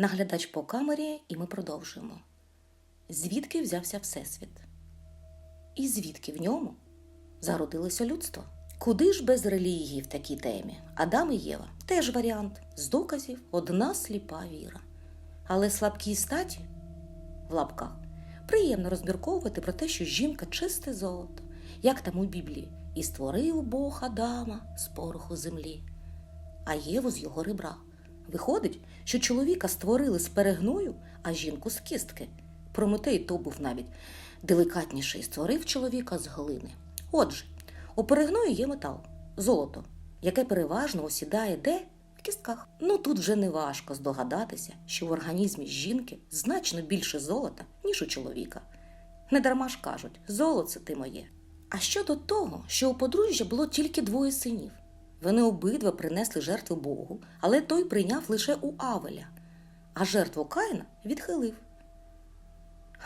Наглядач по камері, і ми продовжуємо. Звідки взявся Всесвіт? І звідки в ньому зародилося людство? Куди ж без релігії в такій темі? Адам і Єва теж варіант. З доказів одна сліпа віра. Але слабкій статі в лапках приємно розмірковувати про те, що жінка чисте золото, як там у Біблії, і створив Бог Адама з пороху землі, а Єву з його ребра. Виходить, що чоловіка створили з перегною, а жінку з кістки. Прометей то був навіть деликатніший створив чоловіка з глини. Отже, у перегної є метал золото, яке переважно осідає де? В кістках. Ну тут вже не важко здогадатися, що в організмі жінки значно більше золота, ніж у чоловіка. Недарма ж кажуть, золоце ти моє. А щодо того, що у подружжя було тільки двоє синів. Вони обидва принесли жертву Богу, але той прийняв лише у Авеля, а жертву Каїна відхилив.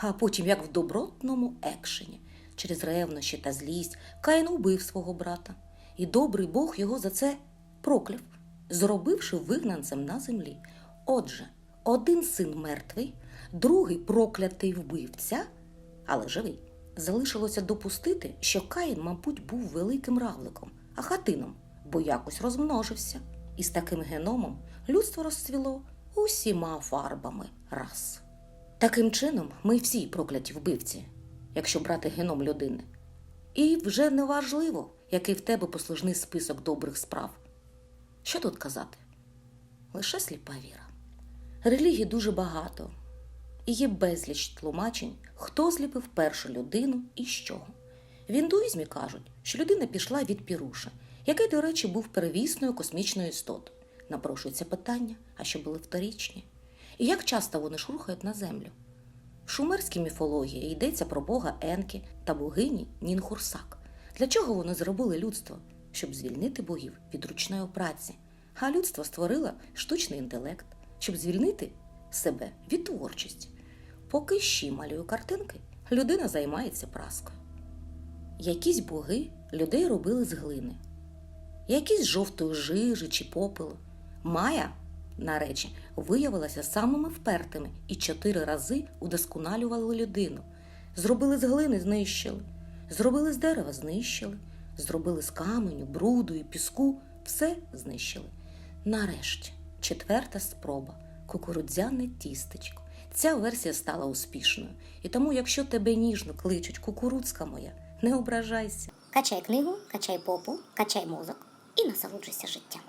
А потім, як в добротному екшені, через ревнощі та злість, Каїн убив свого брата, і добрий Бог його за це прокляв, зробивши вигнанцем на землі. Отже, один син мертвий, другий проклятий вбивця, але живий. Залишилося допустити, що Каїн, мабуть, був великим равликом, а хатином, бо якось розмножився. І з таким геномом людство розцвіло усіма фарбами раз. Таким чином, ми всі прокляті вбивці, якщо брати геном людини. І вже не важливо, який в тебе послужний список добрих справ. Що тут казати? Лише сліпа віра. Релігій дуже багато, і є безліч тлумачень, хто зліпив першу людину і з чого. В індуїзмі кажуть, що людина пішла від піруши, який, до речі, був первісною космічною істотою. Напрошується питання, а що були вторічні? І як часто вони ж на землю? В шумерській міфології йдеться про бога Енки та богині Нінхурсак. Для чого вони зробили людство? Щоб звільнити богів від ручної праці. А людство створило штучний інтелект, щоб звільнити себе від творчості. Поки ще малюю картинки, людина займається праскою. Якісь боги людей робили з глини, якісь жовтої жижі чи попелу. Майя, на речі, виявилася самими впертими і чотири рази удосконалювали людину. Зробили з глини, знищили, зробили з дерева, знищили, зробили з каменю, бруду і піску, все знищили. Нарешті, четверта спроба кукурудзяне тістечко. Ця версія стала успішною, і тому, якщо тебе ніжно кличуть кукурудзка моя, не ображайся. Качай книгу, качай попу, качай мозок і насолоджуйся життям.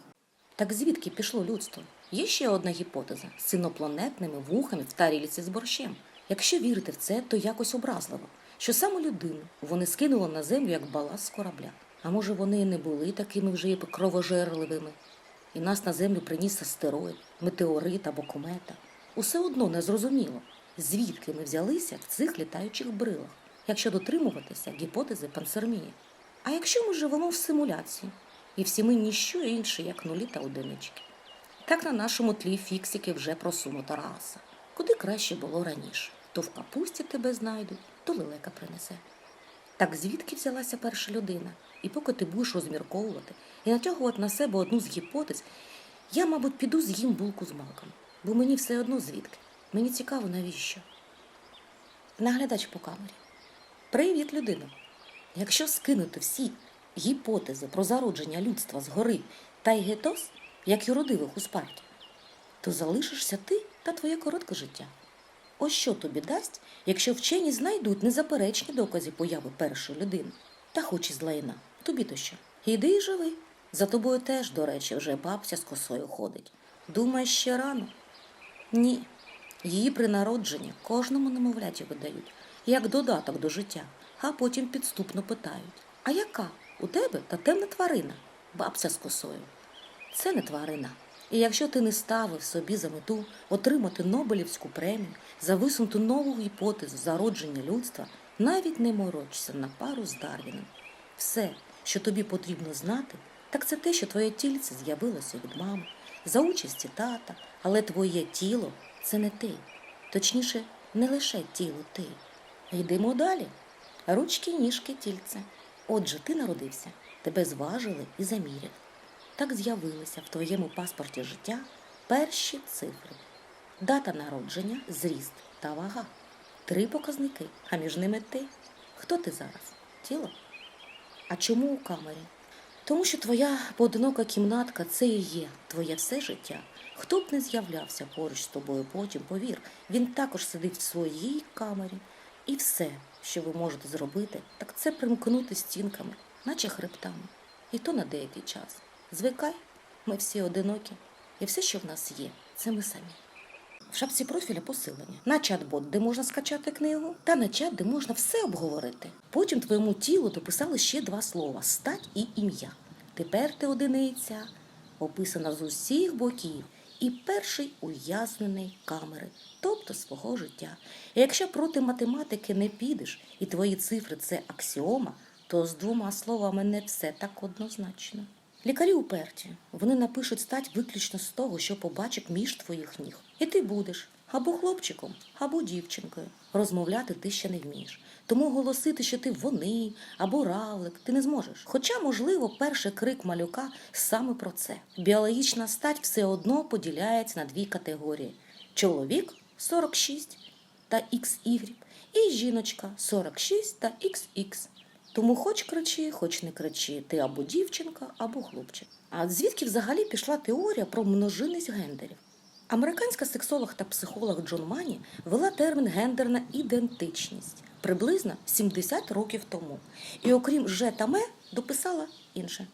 Так звідки пішло людство? Є ще одна гіпотеза з інопланетними вухами в тарілці з борщем. Якщо вірити в це, то якось образливо, що саме людину вони скинули на землю як баласт з корабля. А може вони не були такими вже і кровожерливими, і нас на землю приніс астероїд, метеорит або комета. Усе одно не зрозуміло, звідки ми взялися в цих літаючих брилах, якщо дотримуватися гіпотези пансермії. А якщо ми живемо в симуляції, і всі ми ніщо інше, як нулі та одинички. Так на нашому тлі фіксики вже просунута раса. Куди краще було раніше. То в капусті тебе знайдуть, то лелека принесе. Так звідки взялася перша людина? І поки ти будеш розмірковувати і натягувати на себе одну з гіпотез, я, мабуть, піду з'їм булку з маком, бо мені все одно звідки. Мені цікаво, навіщо. Наглядач по камері. Привіт, людино. Якщо скинути всі гіпотези про зародження людства згори та й гетос, як юродивих у Спарті, то залишишся ти та твоє коротке життя. Ось що тобі дасть, якщо вчені знайдуть незаперечні докази появи першої людини, та хоч і з лайна, тобі то що? Іди і живи. За тобою теж, до речі, вже бабця з косою ходить. Думаєш, ще рано? Ні. Її при народженні кожному немовляті видають, як додаток до життя, а потім підступно питають: А яка? У тебе та темна тварина, бабця з косою. Це не тварина. І якщо ти не ставив собі за мету отримати Нобелівську премію за висунуту нову гіпотезу зародження людства, навіть не морочся на пару з Дарвіном. Все, що тобі потрібно знати, так це те, що твоє тільце з'явилося від мами, за участі тата, але твоє тіло це не ти. Точніше, не лише тіло ти. Йдемо далі. Ручки, ніжки, тільце. Отже, ти народився, тебе зважили і заміряли. Так з'явилися в твоєму паспорті життя перші цифри. дата народження, зріст та вага. Три показники, а між ними ти. Хто ти зараз? Тіло? А чому у камері? Тому що твоя поодинока кімнатка це і є твоє все життя. Хто б не з'являвся поруч з тобою потім, повір, він також сидить в своїй камері. І все, що ви можете зробити, так це примкнути стінками, наче хребтами. І то на деякий час. Звикай, ми всі одинокі, і все, що в нас є, це ми самі. В шапці профіля посилення на чат-бот, де можна скачати книгу, та на чат, де можна все обговорити. Потім твоєму тілу дописали ще два слова стать і ім'я. Тепер ти одиниця, описана з усіх боків, і перший ув'язнений камери, тобто свого життя. І якщо проти математики не підеш, і твої цифри це аксіома, то з двома словами не все так однозначно. Лікарі уперті. Вони напишуть стать виключно з того, що побачать між твоїх ніг. І ти будеш або хлопчиком, або дівчинкою. Розмовляти ти ще не вмієш. Тому голосити, що ти вони або равлик, ти не зможеш. Хоча, можливо, перший крик малюка саме про це. Біологічна стать все одно поділяється на дві категорії: чоловік 46 та XY, і жіночка 46 та XX. Тому хоч кричи, хоч не кричи, ти або дівчинка, або хлопчик. А звідки взагалі пішла теорія про множинність гендерів? Американська сексолог та психолог Джон Мані вела термін гендерна ідентичність приблизно 70 років тому. І окрім «же» та ме дописала інше.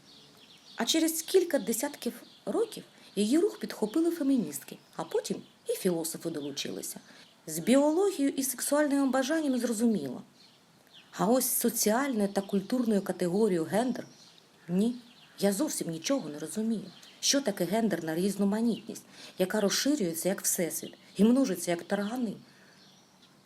А через кілька десятків років її рух підхопили феміністки, а потім філософи долучилися. З біологією і сексуальним бажанням зрозуміло. А ось соціальною та культурною категорією гендер ні, я зовсім нічого не розумію. Що таке гендерна різноманітність, яка розширюється як всесвіт і множиться як таргани.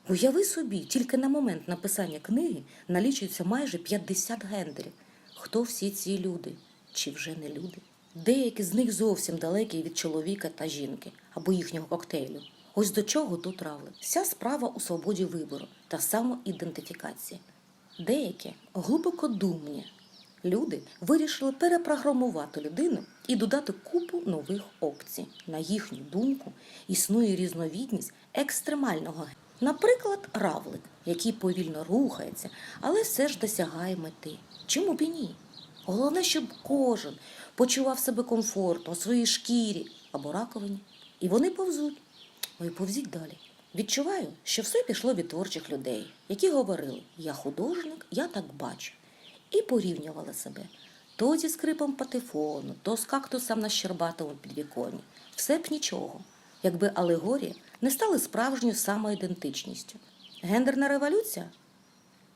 Уяви собі, тільки на момент написання книги налічується майже 50 гендерів. Хто всі ці люди? Чи вже не люди? Деякі з них зовсім далекі від чоловіка та жінки або їхнього коктейлю. Ось до чого тут равлик. Вся справа у свободі вибору та самоідентифікації. Деякі глибокодумні люди вирішили перепрограмувати людину і додати купу нових опцій. На їхню думку, існує різновідність екстремального. Наприклад, равлик, який повільно рухається, але все ж досягає мети. Чому б і ні? Головне, щоб кожен почував себе комфортно у своїй шкірі або раковині. І вони повзуть. Ой, повзіть далі. Відчуваю, що все пішло від творчих людей, які говорили: я художник, я так бачу, і порівнювали себе то зі скрипом патефону, то з кактусом на щербатому підвіконні. Все б нічого, якби алегорія не стали справжньою самоідентичністю. Гендерна революція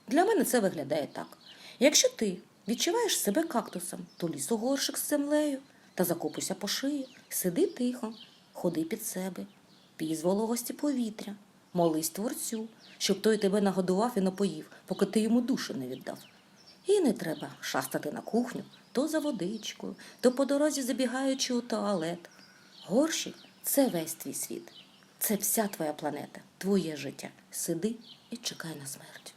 для мене це виглядає так. Якщо ти відчуваєш себе кактусом, то ліс у горшик з землею та закопуйся по шиї, сиди тихо, ходи під себе, пій з вологості повітря, молись творцю, щоб той тебе нагодував і напоїв, поки ти йому душу не віддав. І не треба шастати на кухню то за водичкою, то по дорозі забігаючи у туалет. Горщик це весь твій світ. Це вся твоя планета, твоє життя. Сиди і чекай на смерть.